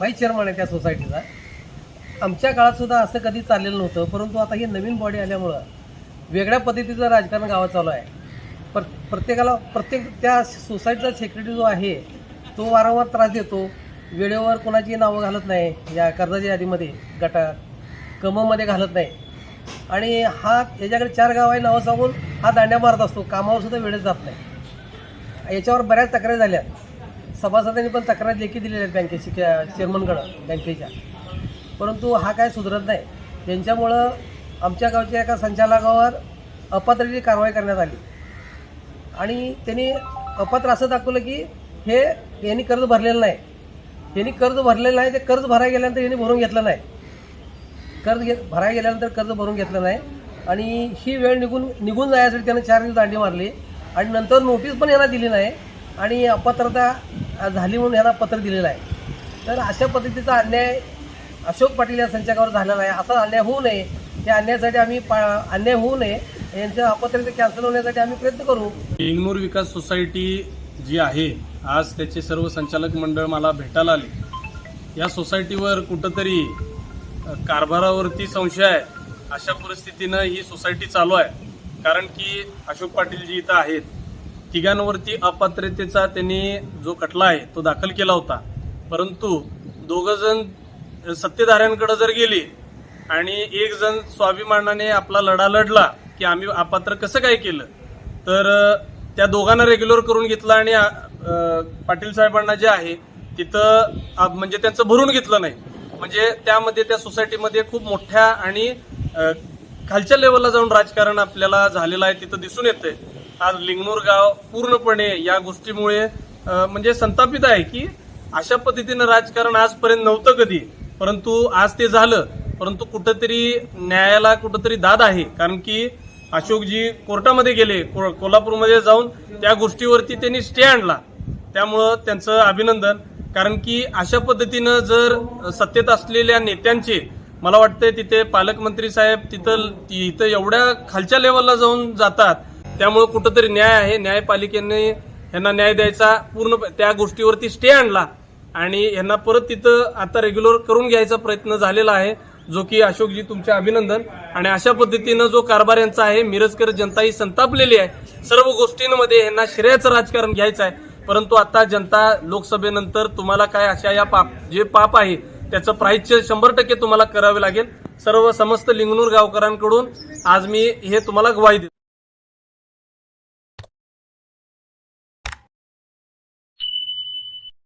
Vice chairman आहे त्या सोसायटीचा. आमच्या काळात सुद्धा असं कधी चाललेलं नव्हतं परंतु आता ही नवीन बॉडी आल्यामुळं वेगळ्या पद्धतीचं राजकारण गावात चालू आहे. पर प्रत्येकाला प्रत्येक त्या सोसायटीचा सेक्रेटरी जो आहे तो वारंवार त्रास देतो. वेळेवर कोणाची नावं घालत नाही या कर्जाच्या यादीमध्ये गटात कममध्ये घालत नाही. आणि हा याच्याकडे चार गाव आहे नावं सांगून हा दांड्या मारत असतो. कामावर सुद्धा वेळेत जात नाही. याच्यावर बऱ्याच तक्रारी झाल्या सभासदांनी पण तक्रार लेखी दिलेल्या आहेत बँकेची चेअरमनकडं बँकेच्या. परंतु हा काय सुधरत नाही. त्यांच्यामुळं आमच्या गावच्या एका संचालकावर अपात्रची कारवाई करण्यात आली. आणि त्यांनी अपात्र असं दाखवलं की हे यांनी कर्ज भरलेलं नाही. यांनी कर्ज भरलेलं नाही ते कर्ज भरायला गेल्यानंतर यांनी भरून घेतलं नाही. कर्ज घे भरायला गेल्यानंतर कर्ज भरून घेतलं नाही. आणि ही वेळ निघून निघून जाण्यासाठी त्यानं चार दिवस दांडी मारली. आणि नंतर नोटीस पण यांना दिली नाही. आणि अपात्रता झाली म्हणून यांना पत्र दिलेलं आहे. तर अशा पद्धतीचा अन्याय अशोक पाटील या संचालकावर झालेला आहे असा अन्याय होऊ नये. त्या अन्यायासाठी आम्ही पा अन्याय होऊ नये. यांचं अपत्र कॅन्सल होण्यासाठी आम्ही प्रयत्न करू. इंगनूर विकास सोसायटी जी आहे आज त्याचे सर्व संचालक मंडळ मला भेटायला आले. या सोसायटीवर कुठंतरी कारभारावरती संशय आहे. अशा परिस्थितीनं ही सोसायटी चालू आहे. कारण की अशोक पाटील जी इथं आहेत तिघांवरती अपात्रतेचा त्यांनी जो खटला आहे तो दाखल केला होता. परंतु दोघं जण सत्तेधाऱ्यांकडे जर गेले आणि एक जण स्वाभिमानाने आपला लढा लढला की आम्ही अपात्र कसं काय केलं तर त्या दोघांना रेग्युलर करून घेतलं आणि पाटील साहेबांना जे आहे तिथं म्हणजे त्यांचं भरून घेतलं नाही. म्हणजे त्यामध्ये त्या सोसायटीमध्ये खूप मोठ्या आणि खालच्या लेवलला जाऊन राजकारण आपल्याला झालेलं आहे तिथं दिसून येते आज लिंगमोर गाव पूर्णपणे या गोष्टीमुळे म्हणजे संतापित आहे की अशा पद्धतीनं राजकारण आजपर्यंत नव्हतं कधी. परंतु आज ते झालं. परंतु कुठंतरी न्यायाला कुठंतरी दाद आहे. कारण की अशोकजी कोर्टामध्ये गेले को- कोल्हापूरमध्ये जाऊन त्या गोष्टीवरती त्यांनी स्टे आणला. त्यामुळं त्यांचं अभिनंदन. कारण की अशा पद्धतीनं जर सत्तेत असलेल्या नेत्यांचे मला वाटतंय तिथे पालकमंत्री साहेब तिथं इथं एवढ्या खालच्या लेवलला जाऊन जातात त्यामुळं कुठंतरी न्याय आहे. न्यायपालिकेने यांना न्याय द्यायचा पूर्ण त्या गोष्टीवरती स्टे आणला आणि यांना परत तिथं आता रेग्युलर करून घ्यायचा प्रयत्न झालेला आहे जो की अशोकजी तुमचे अभिनंदन. आणि अशा पद्धतीनं जो कारभार यांचा आहे मिरजकर जनता ही संतापलेली आहे. सर्व गोष्टींमध्ये यांना श्रेयाचं राजकारण घ्यायचं आहे. परंतु आता जनता लोकसभेनंतर तुम्हाला काय अशा या पाप जे पाप आहे त्याचं प्राईजचे शंभर टक्के तुम्हाला करावे लागेल. सर्व समस्त लिंगनूर गावकरांकडून आज मी हे तुम्हाला ग्वाही देतो.